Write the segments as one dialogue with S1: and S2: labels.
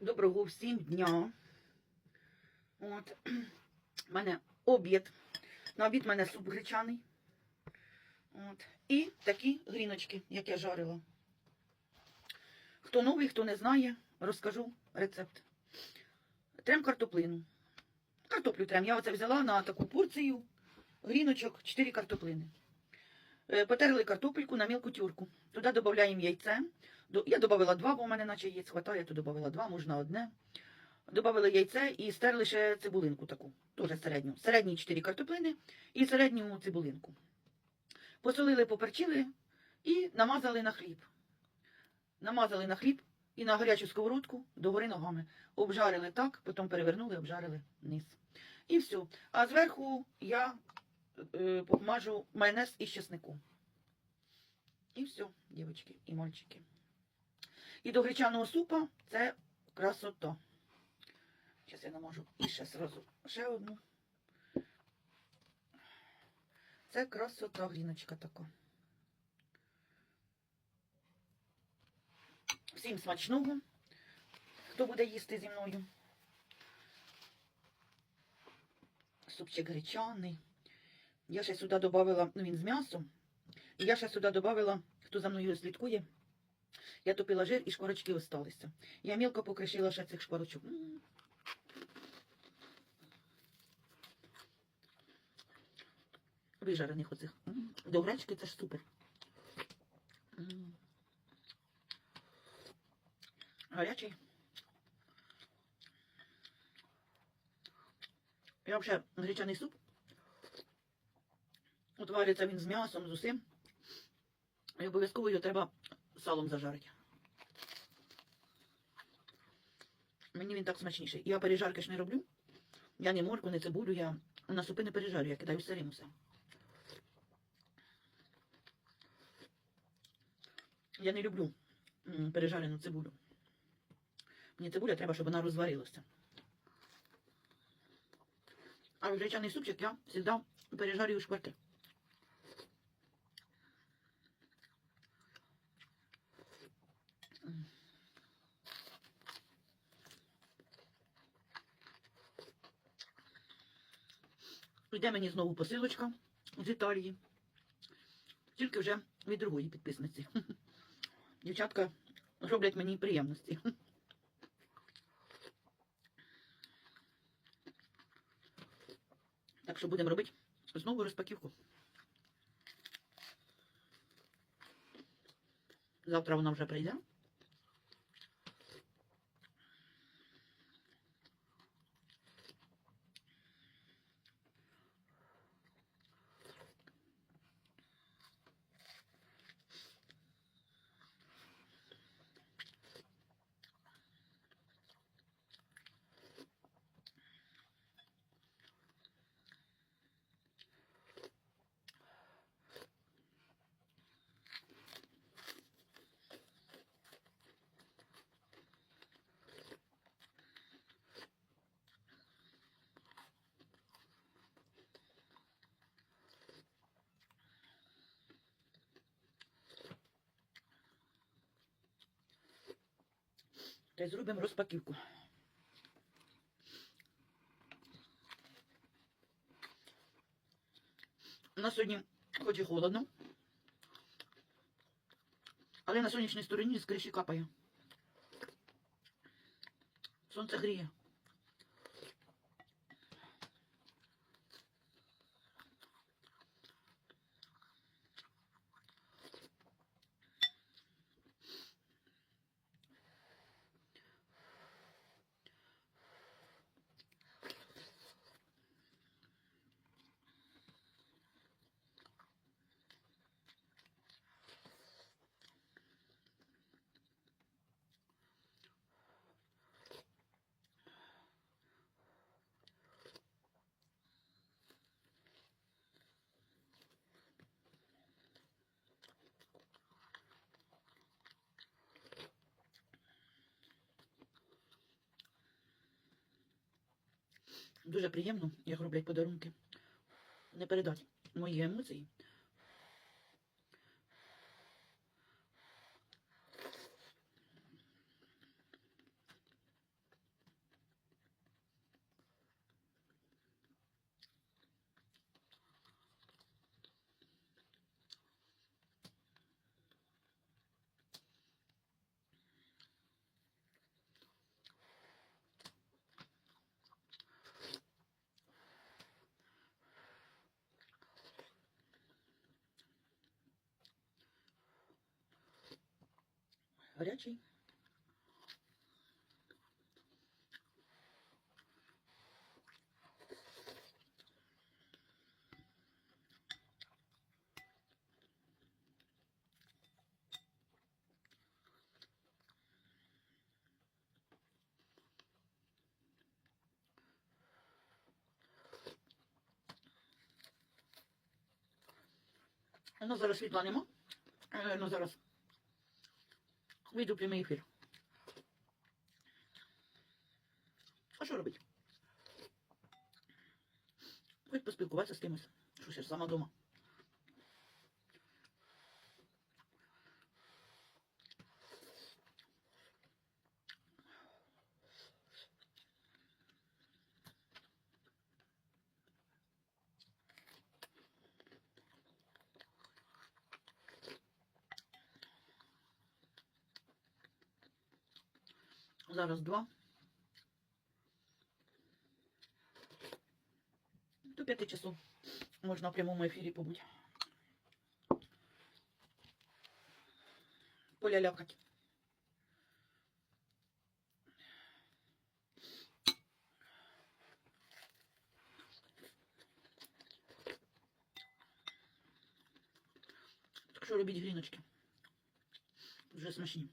S1: Доброго всім дня. От. У мене обід. На обід в мене суп гречаний. От. І такі гріночки, як я жарила. Хто новий, хто не знає, розкажу рецепт. Трем картоплину. Картоплю трем. Я оце взяла на таку порцію гріночок 4 картоплини. Е, Потерли картопельку на мілку тюрку. Туди додаємо яйце. Я додала два, бо в мене наче яєць хватає, то додала два, можна одне. Добавили яйце і стерли ще цибулинку таку, теж середню. Середні 4 картоплини і середню цибулинку. Посолили, поперчили і намазали на хліб. Намазали на хліб і на гарячу сковородку догори ногами. Обжарили так, потім перевернули, обжарили вниз. І все. А зверху я е, помажу майонез із чесником. І все, дівчатки і мальчики. І до гречаного супа це красота. Зараз я намажу і ще сразу ще одну. Це красота гріночка така. Всім смачного, хто буде їсти зі мною. Супчик гречаний. Я ще сюди додавала, ну він з м'ясом. І я ще сюди додавала, хто за мною слідкує, я топила жир і шкварочки осталися. Я мілко покришила ще цих шкварочок. М. Вижарених оцих. До гречки це ж супер. Гарячий. Я взагалі гречаний суп. От вариться він з м'ясом, з усім. І обов'язково його треба салом зажарити. Мені він так смачніший. Я пережарки ж не роблю. Я не морку, не цибулю, я на супи не пережарю, я кидаю сирим усе. Я не люблю пережарену цибулю. Мені цибуля треба, щоб вона розварилася. А гречаний супчик я завжди пережарюю шкварки. Йде мені знову посилочка з Італії. Тільки вже від другої підписниці. Дівчатка роблять мені приємності. Так що будемо робити знову розпаківку. Завтра вона вже прийде. Та й зробимо розпаківку. У нас сьогодні хоч і холодно, але на сонячній стороні з капає. Сонце гріє. Дуже приємно, як роблять подарунки. Не передати мої емоції. Гарячий. Ну, зараз світла нема. Е, Ну, зараз вийду в прямий ефір. А що робити? Хоч поспілкуватися з кимось. Що ж сама дома. Зараз два. До п'яти часу можна в прямому ефірі побути. Полялякать. Так що робіть гріночки? Вже смачні.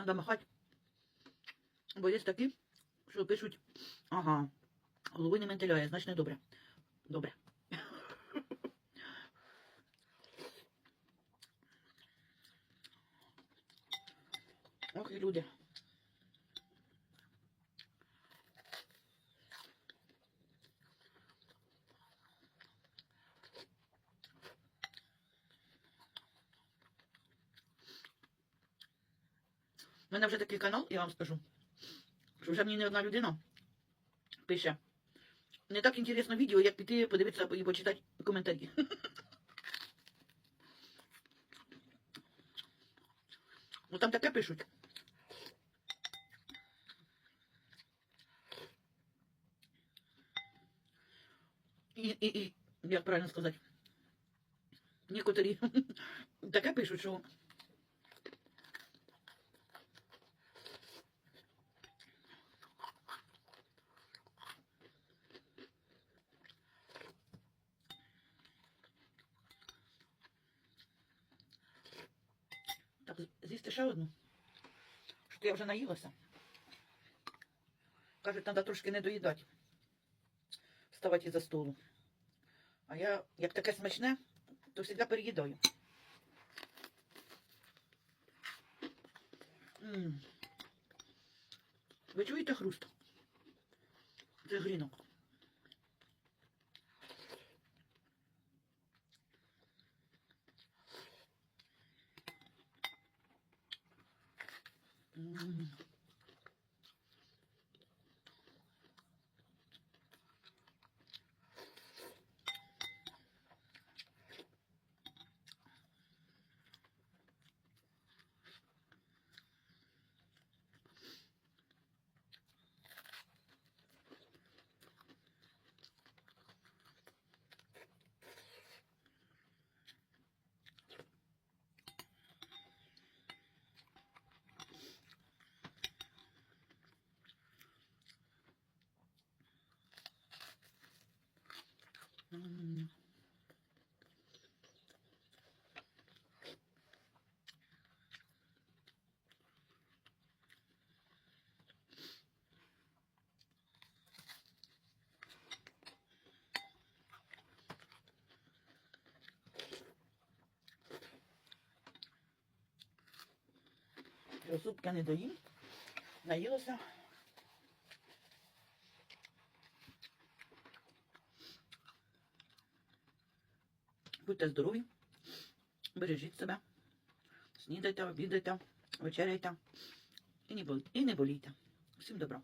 S1: Надо махати. Бо є такі, що пишуть, ага, голови не ментиляє, значить не добре. Добре. Ох, і люди. У мене вже такий канал, я вам скажу, що вже мені не одна людина пише. Не так інтересно відео, як піти подивитися і почитати коментарі. Ну там таке пишуть. І, і, і, як правильно сказати, некоторі таке пишуть, що Так, з'їсти ще одну. Що я вже наїлася. Кажуть, треба трошки не доїдати. Вставати із-за столу. А я, як таке смачне, то завжди переїдаю. М. Ви чуєте хруст? Це грінок. М. М. Я Супка не доїм. Наїлася. Будьте здорові, бережіть себе, снідайте, обідайте, вечеряйте і не бол- болійте. Всім добра.